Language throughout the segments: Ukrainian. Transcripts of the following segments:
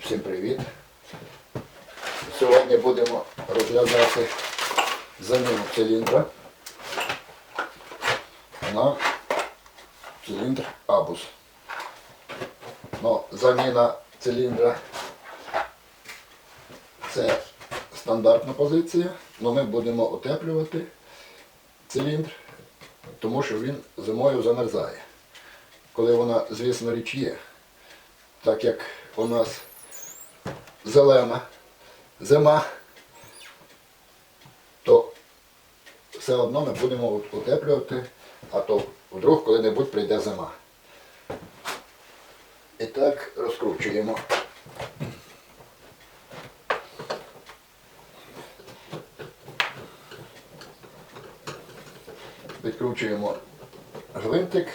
Всім привіт! Сьогодні будемо розглядати заміну циліндра на циліндр Абус. Ну, заміна циліндра це стандартна позиція, але ми будемо утеплювати циліндр, тому що він зимою замерзає. Коли вона, звісно, річ є, так як у нас зелена зима, то все одно ми будемо утеплювати, а то вдруг коли-небудь прийде зима. І так розкручуємо. Відкручуємо гвинтик.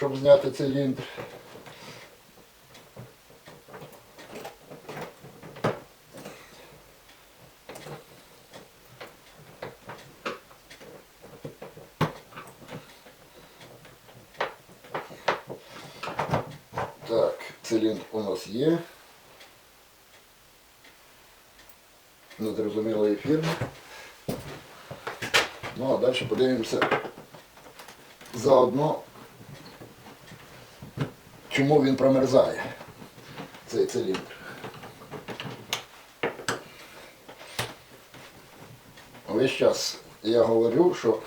Щоб зняти циліндр. Так, циліндр у нас є. Незрозумілої фірми. Ну а далі подивимося заодно чому він промерзає, цей циліндр. Весь час я говорю, що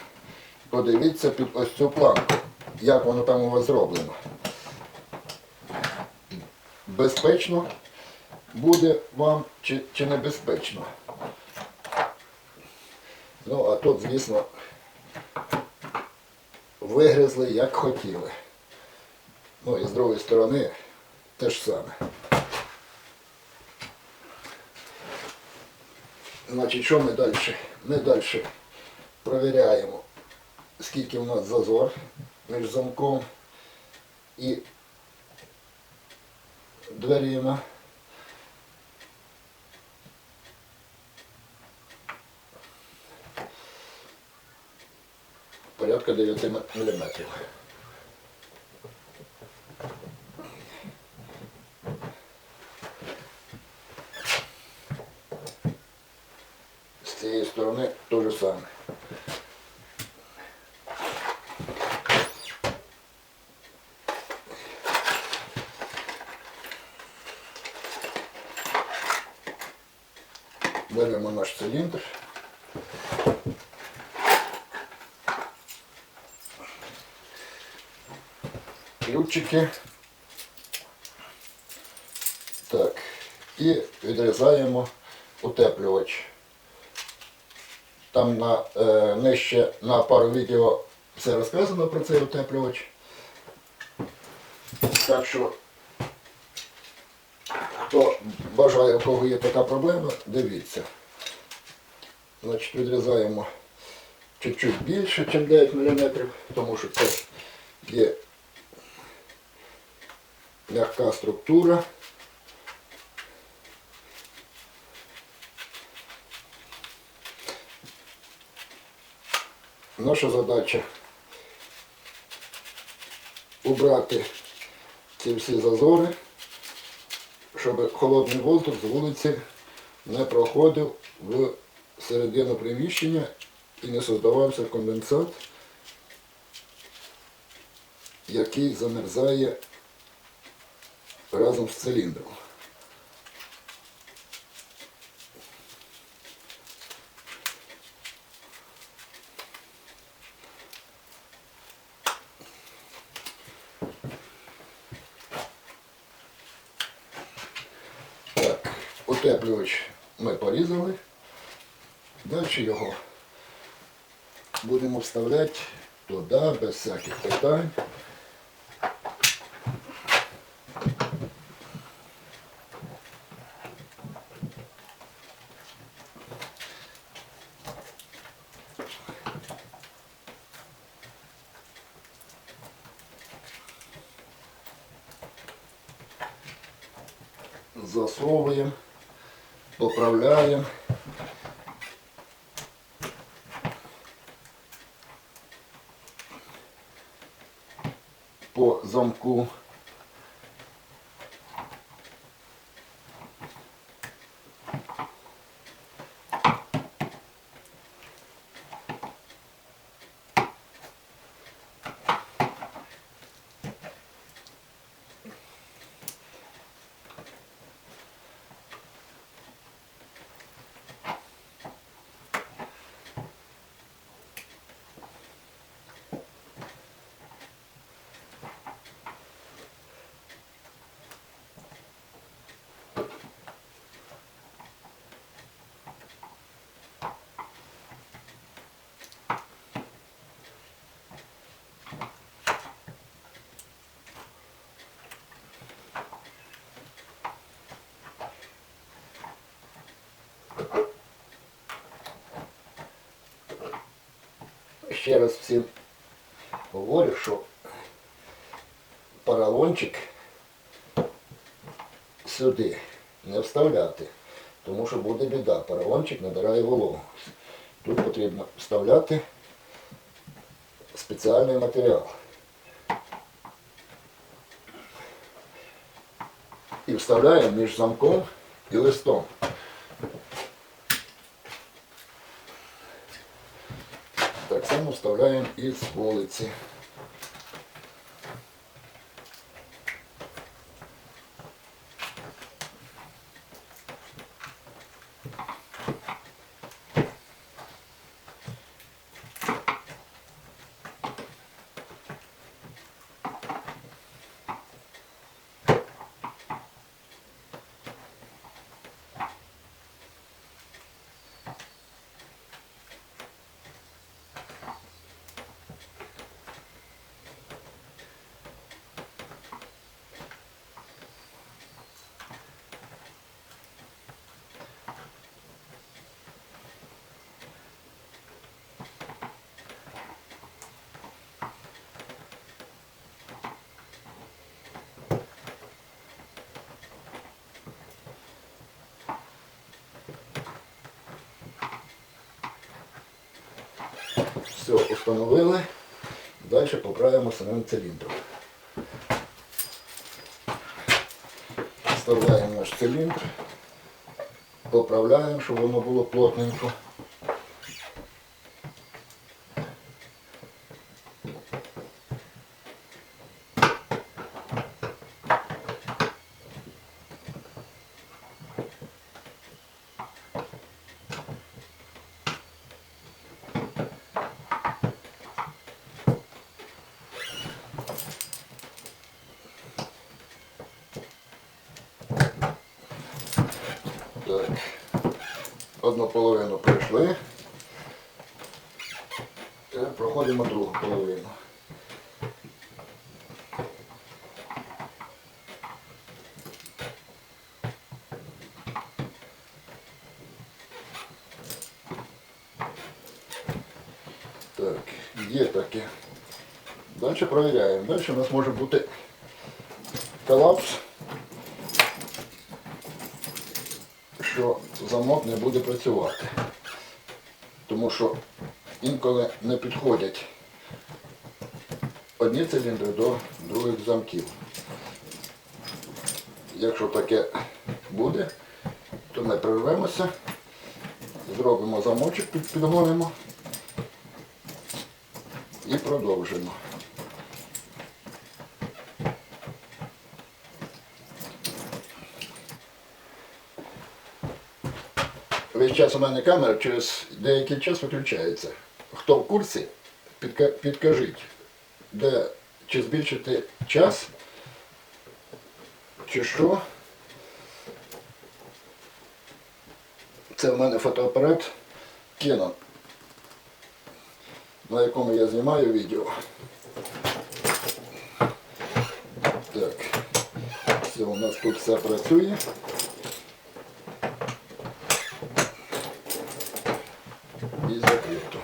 подивіться під ось цю планку, як воно там у вас зроблено. Безпечно буде вам чи, чи небезпечно. Ну, а тут, звісно, вигризли як хотіли. Ну і з другої сторони те ж саме. Значить, що ми далі? Ми далі провіряємо, скільки в нас зазор між замком і дверима. Порядка 9 мм. Сторони те же саме. Беремо наш циліндр. Ключики. Так. І відрізаємо утеплювач. Там на, е, нижче на пару відео все розказано про цей утеплювач. Так що, хто бажає, у кого є така проблема, дивіться. Значить, відрізаємо чуть-чуть більше, ніж 9 мм, тому що це є м'яка структура. Наша задача убрати ці всі зазори, щоб холодний воздух з вулиці не проходив в середину приміщення і не создавався конденсат, який замерзає разом з циліндром. Так, утеплювач ми порізали. Далі його будемо вставляти туди без всяких питань. засовуємо, поправляємо. По замку. Ще раз всім говорю, що поролончик сюди не вставляти, тому що буде біда. Поролончик набирає вологу. Тут потрібно вставляти спеціальний матеріал. І вставляємо між замком і листом. Так само із вулиці. Все, установили. Далі поправимо самим циліндром. Вставляємо наш циліндр, поправляємо, щоб воно було плотненько. Так. Одну половину пройшли. Тепер проходимо другу половину. Так, є таке. Далі провіряємо. Далі у нас може бути колапс. що замок не буде працювати. Тому що інколи не підходять одні циліндри до других замків. Якщо таке буде, то ми прервемося, зробимо замочок, під- підгонимо і продовжимо. Весь час у мене камера через деякий час виключається. Хто в курсі, підкажіть, де чи збільшити час, чи що. Це в мене фотоапарат Canon, на якому я знімаю відео. Так, все, у нас тут все працює. і закрито.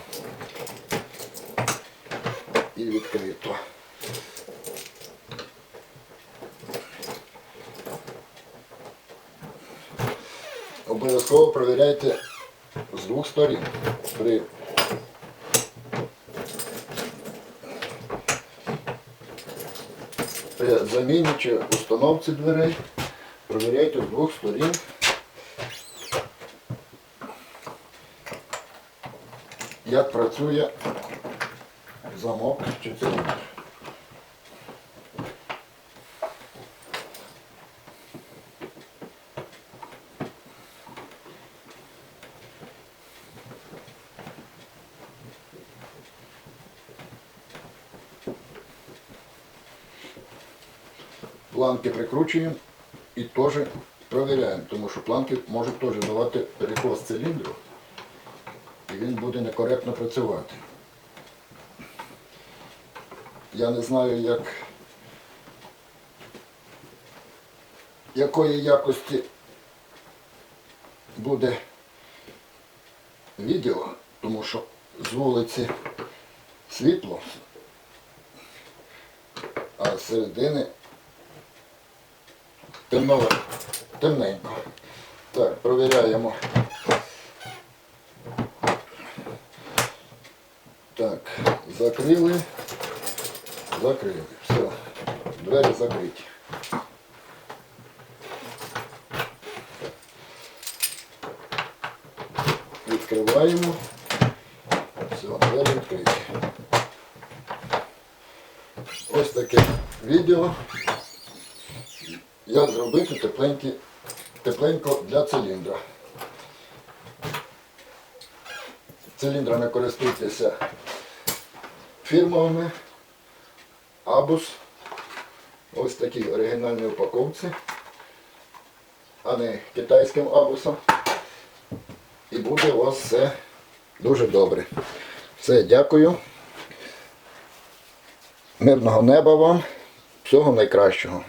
І відкрито. Обов'язково перевіряйте з двох сторін. При при заміні чи установці дверей провіряйте з двох сторін. Як працює замок чи циліндр. Планки прикручуємо і теж провіряємо, тому що планки можуть теж давати перекос циліндру, і він буде некоректно працювати. Я не знаю, як, якої якості буде відео, тому що з вулиці світло, а з середини темно, темненько. Так, провіряємо. Так, закрили, закрили. Все, двері закриті. Відкриваємо. Все, двері відкриті. Ось таке відео. Як зробити тепленькі, тепленько для циліндра. Циліндрами користуйтеся фірмовими. Абус. Ось такі оригінальні упаковці, а не китайським абусом. І буде у вас все дуже добре. Все, дякую. Мирного неба вам, всього найкращого.